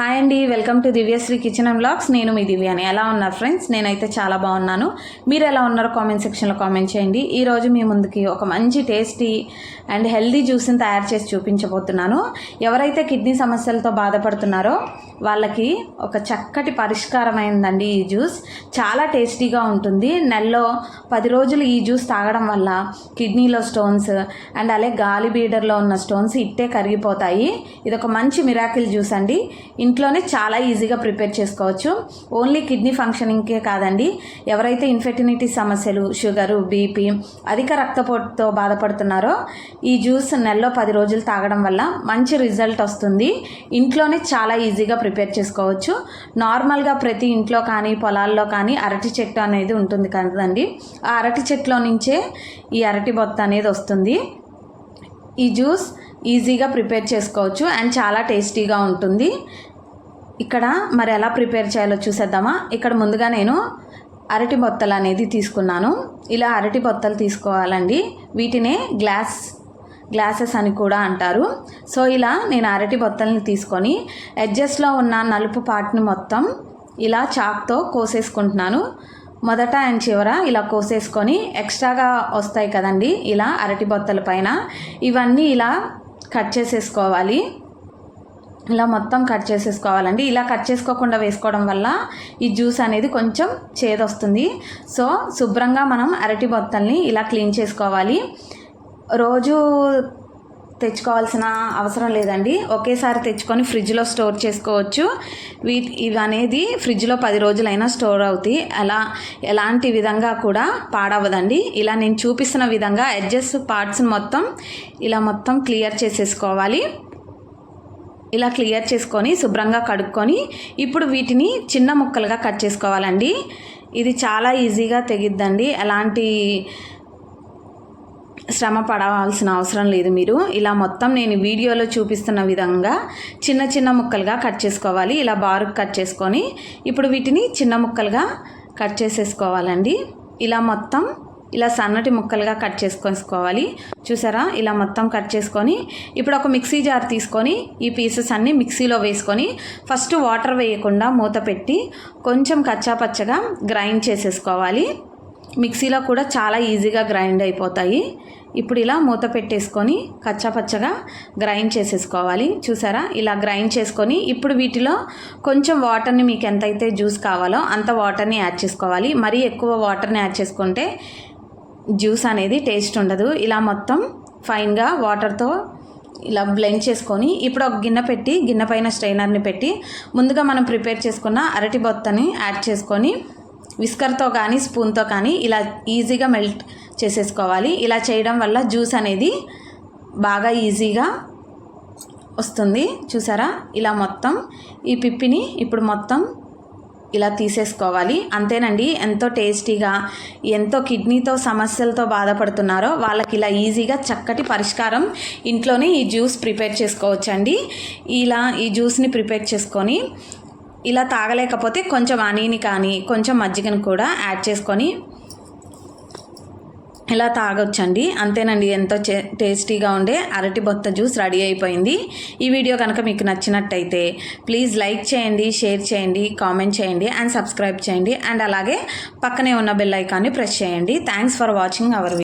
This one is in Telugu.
హాయ్ అండి welcome to Divyasri kitchen and blogs నేను మీ దివ్యాని. ఎలా ఉన్నారు ఫ్రెండ్స్ నేనైతే చాలా బాగున్నాను. మీరు ఎలా ఉన్నారో కామెంట్ సెక్షన్లో కామెంట్ చేయండి. ఈరోజు మీ ముందుకి ఒక మంచి టేస్టీ అండ్ హెల్దీ జ్యూస్ని తయారు చేసి చూపించబోతున్నాను. ఎవరైతే కిడ్నీ సమస్యలతో బాధపడుతున్నారో వాళ్ళకి ఒక చక్కటి పరిష్కారమైందండి ఈ జ్యూస్ చాలా టేస్టీగా ఉంటుంది. నెలలో పది రోజులు ఈ జ్యూస్ తాగడం వల్ల కిడ్నీలో స్టోన్స్ అండ్ అలాగే గాలి బీడర్లో ఉన్న స్టోన్స్ ఇట్టే కరిగిపోతాయి. ఇది ఒక మంచి మిరాకిల్ జ్యూస్ అండి. ఇంట్లోనే చాలా ఈజీగా ప్రిపేర్ చేసుకోవచ్చు. ఓన్లీ కిడ్నీ ఫంక్షనింగ్కే కాదండి. ఎవరైతే ఇన్ఫెర్టినిటీ సమస్యలు షుగరు బీపీ అధిక రక్తపోటుతో బాధపడుతున్నారో ఈ జ్యూస్ నెలలో పది రోజులు తాగడం వల్ల మంచి రిజల్ట్ వస్తుంది. ఇంట్లోనే చాలా ఈజీగా ప్రిపేర్ చేసుకోవచ్చు. నార్మల్గా ప్రతి ఇంట్లో కానీ పొలాల్లో కానీ అరటి చెట్టు అనేది ఉంటుంది కదండి. ఆ అరటి చెట్టులో నుంచే ఈ అరటి బొత్త అనేది వస్తుంది. ఈ జ్యూస్ ఈజీగా ప్రిపేర్ చేసుకోవచ్చు అండ్ చాలా టేస్టీగా ఉంటుంది. ఇక్కడ మరి ఎలా ప్రిపేర్ చేయాలో చూసేద్దామా? ఇక్కడ ముందుగా నేను అరటి బొత్తలు అనేది తీసుకున్నాను. ఇలా అరటి బొత్తలు తీసుకోవాలండి. వీటినే గ్లాస్ గ్లాసెస్ అని కూడా అంటారు. సో ఇలా నేను అరటి బొత్తల్ని తీసుకొని ఎడ్జస్ట్లో ఉన్న నలుపు పార్ట్ని మొత్తం ఇలా చాక్తో కోసేసుకుంటున్నాను. మొదట అండ్ చివర ఇలా కోసేసుకొని ఎక్స్ట్రాగా వస్తాయి కదండి ఇలా అరటి బొత్తల పైన. ఇవన్నీ ఇలా కట్ చేసేసుకోవాలి. ఇలా మొత్తం కట్ చేసేసుకోవాలండి. ఇలా కట్ చేసుకోకుండా వేసుకోవడం వల్ల ఈ జ్యూస్ అనేది కొంచెం చేదొస్తుంది. సో శుభ్రంగా మనం అరటి బొత్తల్ని ఇలా క్లీన్ చేసుకోవాలి. రోజు తెచ్చుకోవాల్సిన అవసరం లేదండి. ఒకేసారి తెచ్చుకొని ఫ్రిడ్జ్లో స్టోర్ చేసుకోవచ్చు. వీటి ఇవి అనేది ఫ్రిడ్జ్లో పది రోజులైనా స్టోర్ అవుతాయి. అలా ఎలాంటి విధంగా కూడా పాడవదండి ఇలా నేను చూపిస్తున్న విధంగా ఎడ్జెస్ పార్ట్స్ని మొత్తం ఇలా మొత్తం క్లియర్ చేసేసుకోవాలి. ఇలా క్లియర్ చేసుకొని శుభ్రంగా కడుక్కొని ఇప్పుడు వీటిని చిన్న ముక్కలుగా కట్ చేసుకోవాలండి. ఇది చాలా ఈజీగా తెగిద్దండి. ఎలాంటి శ్రమ పడవలసిన అవసరం లేదు మీరు. ఇలా మొత్తం నేను వీడియోలో చూపిస్తున్న విధంగా చిన్న చిన్న ముక్కలుగా కట్ చేసుకోవాలి. ఇలా బారుకు కట్ చేసుకొని ఇప్పుడు వీటిని చిన్న ముక్కలుగా కట్ చేసేసుకోవాలండి. ఇలా మొత్తం ఇలా సన్నటి ముక్కలుగా కట్ చేసుకోవాలి చూసారా? ఇలా మొత్తం కట్ చేసుకొని ఇప్పుడు ఒక మిక్సీ జార్ తీసుకొని ఈ పీసెస్ అన్నీ మిక్సీలో వేసుకొని ఫస్ట్ వాటర్ వేయకుండా మూత పెట్టి కొంచెం కచ్చాపచ్చగా గ్రైండ్ చేసేసుకోవాలి. మిక్సీలో కూడా చాలా ఈజీగా గ్రైండ్ అయిపోతాయి. ఇప్పుడు ఇలా మూత పెట్టేసుకొని కచ్చాపచ్చగా గ్రైండ్ చేసేసుకోవాలి. చూసారా? ఇలా గ్రైండ్ చేసుకొని ఇప్పుడు వీటిలో కొంచెం వాటర్ని మీకు ఎంతైతే జ్యూస్ కావాలో అంత వాటర్ని యాడ్ చేసుకోవాలి. మరీ ఎక్కువ వాటర్ని యాడ్ చేసుకుంటే జ్యూస్ అనేది టేస్ట్ ఉండదు. ఇలా మొత్తం ఫైన్గా వాటర్తో ఇలా బ్లెండ్ చేసుకొని ఇప్పుడు ఒక గిన్నె పెట్టి గిన్నె పైన స్ట్రైనర్ని పెట్టి ముందుగా మనం ప్రిపేర్ చేసుకున్న అరటి బొత్తని యాడ్ చేసుకొని విస్కర్తో కానీ స్పూన్తో కానీ ఇలా ఈజీగా మెల్ట్ చేసేసుకోవాలి. ఇలా చేయడం వల్ల జ్యూస్ అనేది బాగా ఈజీగా వస్తుంది. చూసారా? ఇలా మొత్తం ఈ పిప్పిని ఇప్పుడు మొత్తం ఇలా తీసేసుకోవాలి. అంతేనండి ఎంతో టేస్టీగా ఎంతో కిడ్నీతో సమస్యలతో బాధపడుతున్నారో వాళ్ళకి ఇలా ఈజీగా చక్కటి పరిష్కారం ఇంట్లోనే ఈ జ్యూస్ ప్రిపేర్ చేసుకోవచ్చండి. ఇలా ఈ జ్యూస్ని ప్రిపేర్ చేసుకొని ఇలా తాగలేకపోతే కొంచెం అనీని కానీ కొంచెం మజ్జిగను కూడా యాడ్ చేసుకొని ఇలా తాగొచ్చండి. అంతేనండి ఎంతో టేస్టీగా ఉండే అరటి బొత్త జ్యూస్ రెడీ అయిపోయింది. ఈ వీడియో కనుక మీకు నచ్చినట్టయితే ప్లీజ్ లైక్ చేయండి షేర్ చేయండి కామెంట్ చేయండి అండ్ సబ్స్క్రైబ్ చేయండి. అండ్ అలాగే పక్కనే ఉన్న బెల్ ఐకాన్ని ప్రెస్ చేయండి. Thanks for watching our